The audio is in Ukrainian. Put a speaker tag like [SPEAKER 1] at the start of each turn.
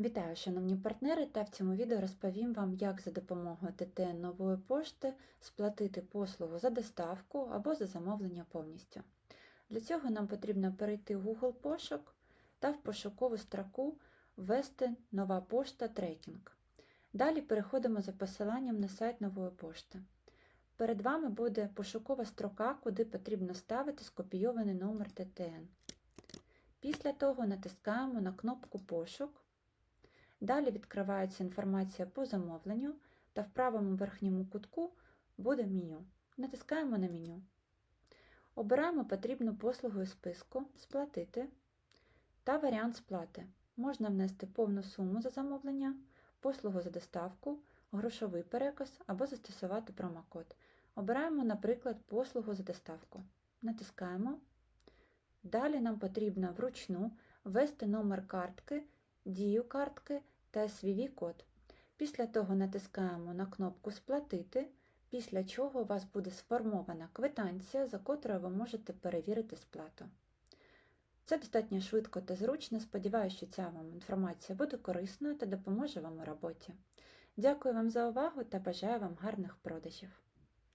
[SPEAKER 1] Вітаю, шановні партнери! Та в цьому відео розповім вам, як за допомогою ТТН нової пошти сплатити послугу за доставку або за замовлення повністю. Для цього нам потрібно перейти в Google пошук та в пошукову строку ввести нова пошта трекінг. Далі переходимо за посиланням на сайт нової пошти. Перед вами буде пошукова строка, куди потрібно ставити скопійований номер ТТН. Після того натискаємо на кнопку Пошук. Далі відкривається інформація по замовленню та в правому верхньому кутку буде меню. Натискаємо на меню. Обираємо потрібну послугу із списку Сплатити та варіант сплати. Можна внести повну суму за замовлення, послугу за доставку, грошовий переказ або застосувати промокод. Обираємо, наприклад, послугу за доставку. Натискаємо. Далі нам потрібно вручну ввести номер картки, дію картки та SVV-код. Після того натискаємо на кнопку Сплатити, після чого у вас буде сформована квитанція, за котрою ви можете перевірити сплату. Це достатньо швидко та зручно. Сподіваюся, що ця вам інформація буде корисною та допоможе вам у роботі. Дякую вам за увагу та бажаю вам гарних продажів!